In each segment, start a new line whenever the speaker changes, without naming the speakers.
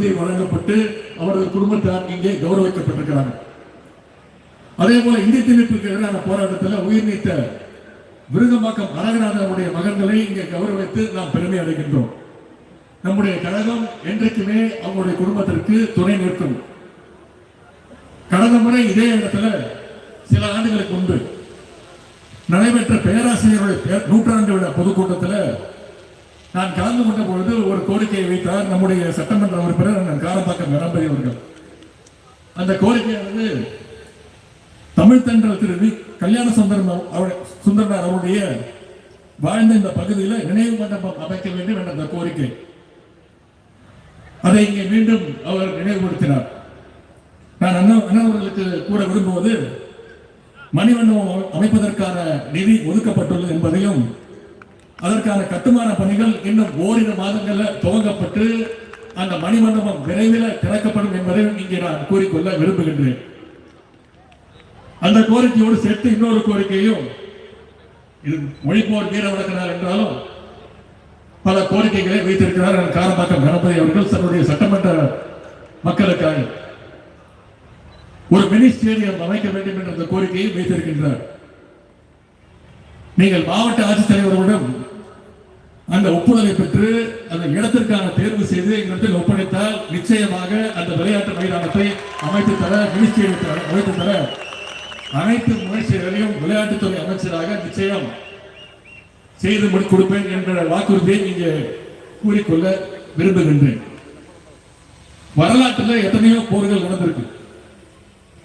வெகுமதி வழங்கப்பட்டு அவரது குடும்பத்தார் இங்கே கௌரவிக்கப்பட்டிருக்கிறாங்க அதே போல இந்திய திணிப்புக்கு எதிரான போராட்டத்தில் உயிர் நீத்த விருகம்பாக்கம் அரகநாதனுடைய மகன்களை இங்கே கௌரவித்து நாம் பெருமை அடைகின்றோம். நம்முடைய கழகம் என்றைக்குமே அவங்களுடைய குடும்பத்திற்கு துணை நிற்கும். கடந்த முறை இதே இடத்துல சில ஆண்டுகளுக்கு முன்பு நடைபெற்ற பேராசிரியருடைய நூற்றாண்டு விழா பொதுக்கூட்டத்தில் நான் கலந்து கொண்ட பொழுது ஒரு கோரிக்கையை வைத்தார் நம்முடைய சட்டமன்ற உறுப்பினர் நான் காரப்பாக்கம் கணபதி அவர்கள். அந்த கோரிக்கையானது தமிழ் தென்றல் திரு வி கல்யாண சுந்தரம் அவர் சுந்தரனார் அவருடைய வாழ்ந்த இந்த பகுதியில் நினைவு மண்டபம் அமைக்க வேண்டும் என்ற அந்த கோரிக்கை. அதை இங்கே மீண்டும் அவர் நினைவுபடுத்தினார். நான் அண்ணன் அண்ணா கூட கூற விரும்புவது மணிமண்டபம் அமைப்பதற்கான நிதி ஒதுக்கப்பட்டுள்ளது என்பதையும் அதற்கான கட்டுமான பணிகள் இன்னும் ஓரிரு மாதங்களில் துவங்கப்பட்டு அந்த மணிமண்டபம் விரைவில் திறக்கப்படும் என்பதையும் இங்கே நான் கூறிக்கொள்ள விரும்புகின்றேன். அந்த கோரிக்கையோடு சேர்த்து இன்னொரு கோரிக்கையும் இது மொழிப்போர் வீர வழக்கினார் என்றாலும் பல கோரிக்கைகளை வைத்திருக்கிறார் என் காரம்பாக்கம் கணபதி அவர்கள் தன்னுடைய சட்டமன்ற மக்களுக்காக. ஒரு மினி ஸ்டேடியம் அமைக்க வேண்டும் என்ற அந்த கோரிக்கையை வைத்திருக்கின்றார். நீங்கள் மாவட்ட ஆட்சித்தலைவர்களுடன் அந்த ஒப்புதலை பெற்று அந்த இடத்திற்கான தேர்வு செய்து எங்களிடத்தில் ஒப்படைத்தால் நிச்சயமாக அந்த விளையாட்டு மைதானத்தை அமைத்து தர மினி ஸ்டேடியத்தை அமைத்து தர அனைத்து முயற்சிகளையும் விளையாட்டுத்துறை அமைச்சராக நிச்சயம் செய்து முடி கொடுப்பேன் என்ற வாக்குறுதியை இங்கே கூறிக்கொள்ள விரும்புகின்றேன். வரலாற்றில் எத்தனையோ போர்கள் நடந்திருக்கு.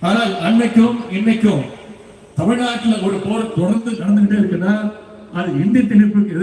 ஆனால் அன்னைக்கும் இன்னைக்கும் தமிழ்நாட்டில் ஒரு போர் தொடர்ந்து நடந்துகிட்டே இருக்குன்னா அது இந்திய திணிப்புக்கு